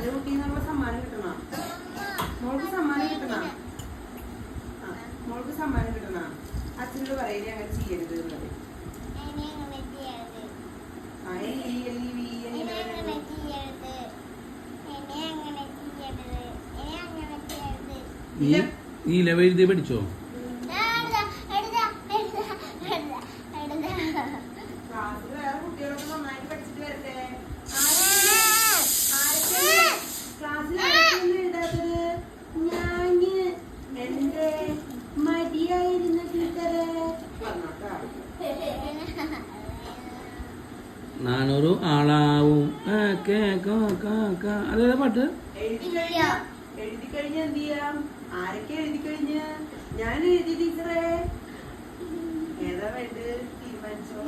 നല്ല കുട്ടി സമ്മാനം കിട്ടണം? മോൾക്ക് സമ്മാനം കിട്ടണം? മോൾക്ക് സമ്മാനം കിട്ടണം? അച്ഛനോട് പറയില്ല അങ്ങനെ ചെയ്യരുത് എന്ന് ലെവൽ എഴുതി പഠിച്ചോ? ടീച്ചറെ. നാനൂറ് ആളാവും. ആ, കേ, കാ, കാ, കാ. അതേതാ പാട്ട്? എഴുതി കഴിഞ്ഞ എഴുതി കഴിഞ്ഞ എന്ത് ചെയ്യാം? ആരൊക്കെ എഴുതി കഴിഞ്ഞ ഞാൻ എഴുതി ടീച്ചറെ. ഏതാ വേണ്ടത്? തീരുമാനിച്ചോ?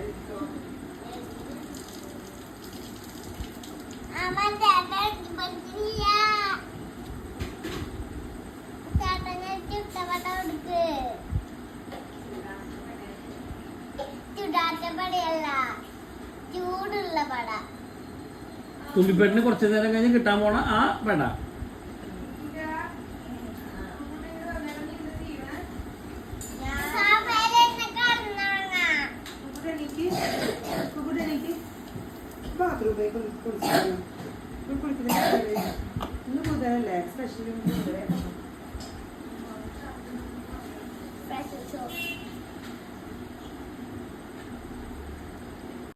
എഴുതിക്കോ. പടയല്ല ചൂടുള്ള പട. തുമ്പിപ്പേട്ടിന് കുറച്ചു നേരം കഴിഞ്ഞ് കിട്ടാൻ പോണ ആ പെട. ഇന്ന് മുതലല്ലേ? സ്പെഷ്യൽ കുക്കുടെണീക്ക്.